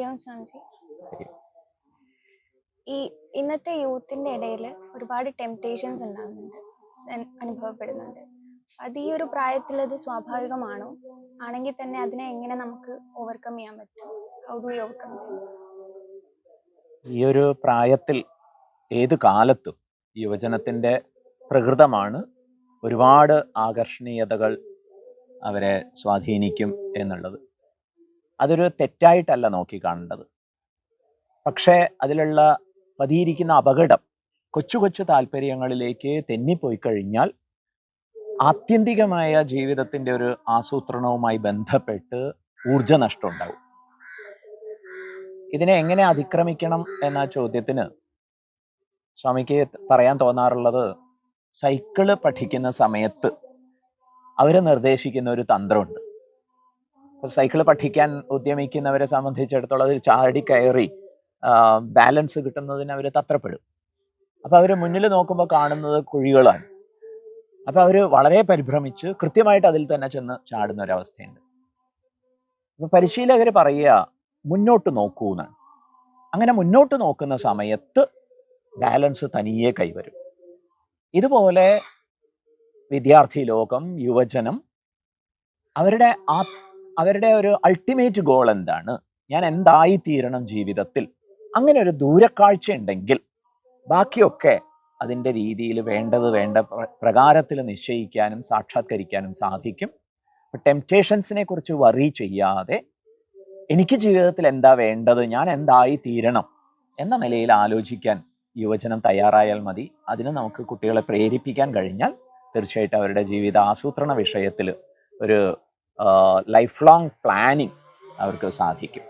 ഹരി ഓം സ്വാമിജി ഈ ഇന്നത്തെ യൂത്തിന്റെ ഇടയിൽ ഒരുപാട് ടെംപ്റ്റേഷൻസ് ഉണ്ടാകുന്നുണ്ട് അനുഭവപ്പെടുന്നുണ്ട്. അത് ഈ ഒരു പ്രായത്തിൽ അത് സ്വാഭാവികമാണോ? ആണെങ്കിൽ തന്നെ അതിനെ എങ്ങനെ നമുക്ക് ഓവർകം ചെയ്യാൻ പറ്റും? ഹൗ ഡു ഓവർകം ഈ ഒരു പ്രായത്തിൽ ഏത് കാലത്തും യുവജനത്തിന്റെ പ്രകൃതമാണ് ഒരുപാട് ആകർഷണീയതകൾ അവരെ സ്വാധീനിക്കും എന്നുള്ളത്. അതൊരു തെറ്റായിട്ടല്ല നോക്കിക്കാണേണ്ടത് പക്ഷേ അതിലുള്ള പതിയിരിക്കുന്ന അപകടം കൊച്ചു കൊച്ചു താല്പര്യങ്ങളിലേക്ക് തെന്നിപ്പോയി കഴിഞ്ഞാൽ ആത്യന്തികമായ ജീവിതത്തിന്റെ ഒരു ആസൂത്രണവുമായി ബന്ധപ്പെട്ട് ഊർജനഷ്ടം ഉണ്ടാവും ഇതിനെ എങ്ങനെ അതിക്രമിക്കണം എന്ന ചോദ്യത്തിന് സ്വാമിക്ക് പറയാൻ തോന്നാറുള്ളത് സൈക്കിൾ പഠിക്കുന്ന സമയത്ത് അവർ നിർദ്ദേശിക്കുന്ന ഒരു തന്ത്രമുണ്ട്. സൈക്കിൾ പഠിക്കാൻ ഉദ്യമിക്കുന്നവരെ സംബന്ധിച്ചിടത്തോളം അതിൽ ചാടി കയറി ബാലൻസ് കിട്ടുന്നതിന് അവർ തത്രപ്പെടും. അപ്പോൾ അവർ മുന്നിൽ നോക്കുമ്പോൾ കാണുന്നത് കുഴികളാണ്. അപ്പോൾ അവർ വളരെ പരിഭ്രമിച്ച് കൃത്യമായിട്ട് അതിൽ തന്നെ ചെന്ന് ചാടുന്ന ഒരവസ്ഥയുണ്ട്. അപ്പം പരിശീലകർ പറയുക മുന്നോട്ട് നോക്കൂ എന്നാണ്. അങ്ങനെ മുന്നോട്ട് നോക്കുന്ന സമയത്ത് ബാലൻസ് തനിയെ കൈവരും. ഇതുപോലെ വിദ്യാർത്ഥി ലോകം യുവജനം അവരുടെ ആ അവരുടെ ഒരു അൾട്ടിമേറ്റ് ഗോൾ എന്താണ്? ഞാൻ എന്തായി തീരണം ജീവിതത്തിൽ? അങ്ങനെ ഒരു ദൂരക്കാഴ്ച ഉണ്ടെങ്കിൽ ബാക്കിയൊക്കെ അതിന്റെ രീതിയിൽ വേണ്ടത് വേണ്ട പ്രകാരത്തിൽ നിശ്ചയിക്കാനും സാക്ഷാത്കരിക്കാനും സാധിക്കും. ടെംപ്റ്റേഷൻസിനെ കുറിച്ച് വറി ചെയ്യാതെ എനിക്ക് ജീവിതത്തിൽ എന്താ വേണ്ടത്? ഞാൻ എന്തായി തീരണം? എന്ന നിലയിൽ ആലോചിക്കാൻ യുവജനം തയ്യാറായാൽ മതി. അതിന് നമുക്ക് കുട്ടികളെ പ്രേരിപ്പിക്കാൻ കഴിഞ്ഞാൽ തീർച്ചയായിട്ടും അവരുടെ ജീവിത ആസൂത്രണ വിഷയത്തിൽ ഒരു ലൈഫ് ലോങ് പ്ലാനിങ് അവർക്ക് സാധിക്കും.